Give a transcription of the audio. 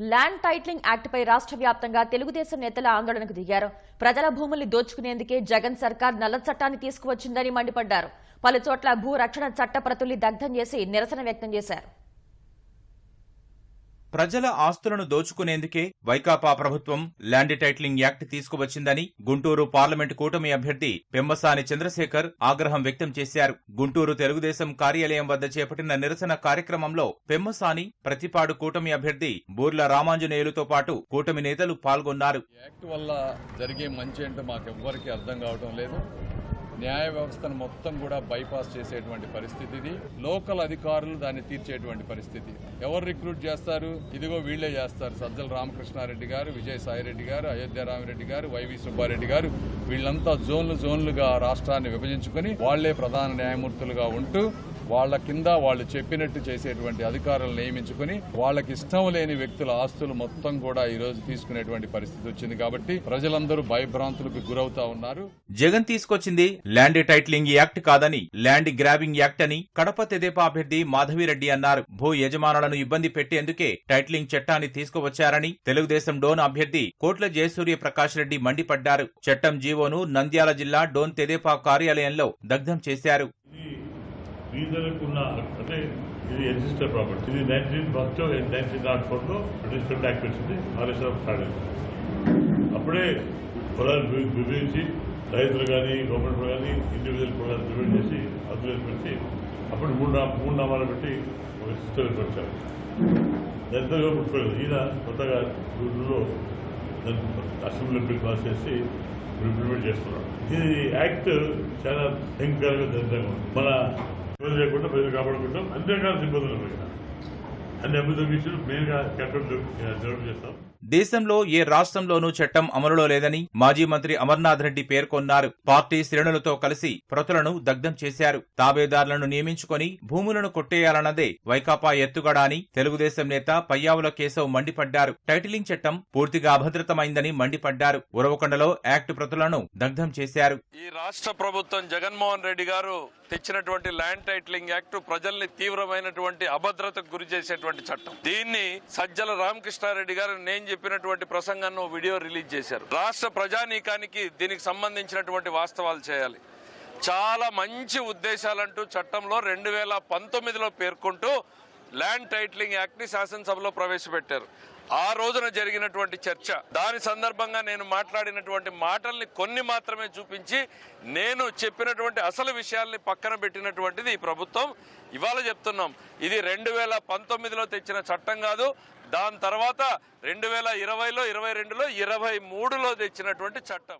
Land titling యాక్ట్పై రాష్ట్ర వ్యాప్తంగా తెలుగుదేశం నేతల ఆందోళనకు దిగారు. ప్రజల భూముల్ని దోచుకునేందుకే జగన్ సర్కార్ నల్ల చట్టాన్ని తీసుకువచ్చిందని మండిపడ్డారు. పలుచోట్ల భూరక్షణ భూ రక్షణ చట్ట ప్రతుల్ని దగ్ధం చేసి నిరసన వ్యక్తం చేశారు. ప్రజల ఆస్తులను దోచుకునేందుకే వైకాపా ప్రభుత్వం ల్యాండ్ టైటిలింగ్ యాక్ట్ తీసుకువచ్చిందని గుంటూరు పార్లమెంటు కూటమి అభ్యర్థి పెమ్మసాని చంద్రశేఖర్ ఆగ్రహం వ్యక్తం చేశారు. గుంటూరు తెలుగుదేశం కార్యాలయం వద్ద చేపట్టిన నిరసన కార్యక్రమంలో పెమ్మసాని ప్రతిపాడు కూటమి అభ్యర్థి బూర్ల రామాంజనేయులతో పాటు కూటమి నేతలు పాల్గొన్నారు. యాక్ట్ వల్ల జరిగే మంచి అర్థం కావడం లేదు. న్యాయ వ్యవస్థను మొత్తం కూడా బైపాస్ చేసేటువంటి పరిస్థితి ఇది. లోకల్ అధికారులు దాన్ని తీర్చేటువంటి పరిస్థితి. ఎవరు రిక్రూట్ చేస్తారు? ఇదిగో వీళ్ళే చేస్తారు. సజ్జల రామకృష్ణారెడ్డి గారు విజయసాయిరెడ్డి గారు అయోధ్య రామిరెడ్డి గారు వైవి సుబ్బారెడ్డి గారు వీళ్ళంతా జోన్లు జోన్లుగా రాష్ట్రాన్ని విభజించుకొని వాళ్ళే ప్రధాన న్యాయమూర్తులుగా ఉంటూ వాళ్ళ కింద వాళ్ళు చెప్పినట్టు చేసేటువంటి అధికారులను నియమించుకుని వాళ్ళకి ఇష్టం లేని వ్యక్తుల ఆస్తులు మొత్తం కూడా ఈ రోజు తీసుకునేటువంటి పరిస్థితి వచ్చింది కాబట్టి ప్రజలందరూ భయభ్రాంతులకు గురవుతా ఉన్నారు. జగన్ తీసుకొచ్చింది ల్యాండ్ టైటిలింగ్ యాక్ట్ కాదని ల్యాండ్ గ్రాబింగ్ యాక్ట్ అని కడప తెదేపా అభ్యర్థి మాధవిరెడ్డి అన్నారు. భూ యజమానులను ఇబ్బంది పెట్టేందుకే టైటిలింగ్ చట్టాన్ని తీసుకువచ్చారని తెలుగుదేశం డోన్ అభ్యర్థి కోట్ల జయసూర్య ప్రకాష్ రెడ్డి మండిపడ్డారు. చట్టం జీవోను నంద్యాల జిల్లా డోన్ తెదేపా కార్యాలయంలో దగ్ధం చేశారు. ఇది ఉన్న అంటే ఇది ఎగ్జిస్టర్ ప్రాపర్టీ ఇది నైన్టీన్ ఫస్ట్ నైన్టీన్ నాట్ ఫోర్లో బ్రిటిష్ యాక్ట్ వచ్చింది ఆర్ఎస్ఆర్ స్టార్ట్ అప్పుడే పొలాలు విభజించి రైతులు కానీ గవర్నమెంట్ కానీ ఇండివిజువల్ పొలాలు డివైడ్ చేసి అందులో పెట్టి అప్పుడు మూడు నా మూడు నామాలు పెట్టి ఒక సిస్టమ్ ఏర్పరిచారు ఎంతగా పుట్టుకోలేదు ఈయన కొత్తగా ఊళ్ళో దాన్ని అసెంబ్లీ బిల్ పాస్ చేసి ఇప్పుడు ఇంప్లిమెంట్ చేస్తున్నాడు. ఇది యాక్ట్ చాలా భయంకరంగా దరిద్రంగా ఉంది. మన ఇబ్బంది లేకుండా ప్రజలు కాపాడుకుంటాం అంతేకాదు రకాల ఇబ్బందులు ఉన్నాయి ఇక్కడ. అన్ని అభివృద్ధి విషయాలు మెయిన్గా క్యాపిటల్ డెవలప్ చేస్తాం దేశంలో ఏ రాష్ట్రంలోనూ చట్టం అమలులో లేదని మాజీ మంత్రి అమర్నాథ్ రెడ్డి పేర్కొన్నారు. పార్టీ శ్రేణులతో కలిసి ప్రతులను దగ్ధం చేశారు. తాబేదారులను నియమించుకొని భూములను కొట్టేయాలన్నదే వైకాపా ఎత్తుగడ అని తెలుగుదేశం నేత పయ్యావుల కేశవ్ మండిపడ్డారు. టైటిలింగ్ చట్టం పూర్తిగా అభద్రతమైందని మండిపడ్డారు. ఉరవకొండలో యాక్ట్ ప్రతులను దగ్ధం చేశారు. ఈ రాష్ట్ర ప్రభుత్వం జగన్మోహన్ రెడ్డి గారు తెచ్చినటువంటి ల్యాండ్ టైటిలింగ్ యాక్ట్ ప్రజల్ని తీవ్రమైనటువంటి అభద్రతకు గురి చేసేటువంటి చట్టం. దీన్ని సజ్జల రామకృష్ణారెడ్డి గారు నేను చెప్పినటువంటి ప్రసంగాన్ని వీడియో రిలీజ్ చేశారు. రాష్ట్ర ప్రజానీకానికి దీనికి సంబంధించినటువంటి వాస్తవాలు చేయాలి. చాలా మంచి ఉద్దేశాలంటూ చట్టంలో రెండు వేల పంతొమ్మిదిలో పేర్కొంటూ ల్యాండ్ టైటిలింగ్ యాక్ట్ని శాసనసభలో ప్రవేశపెట్టారు. ఆ రోజున జరిగినటువంటి చర్చ దాని సందర్భంగా నేను మాట్లాడినటువంటి మాటల్ని కొన్ని మాత్రమే చూపించి నేను చెప్పినటువంటి అసలు విషయాల్ని పక్కన పెట్టినటువంటిది ఈ ప్రభుత్వం. ఇవాళ చెప్తున్నాం ఇది రెండు వేల పంతొమ్మిదిలో తెచ్చిన చట్టం కాదు దాని తర్వాత రెండు వేల ఇరవైలో ఇరవై రెండులో ఇరవై మూడులో తెచ్చినటువంటి చట్టం.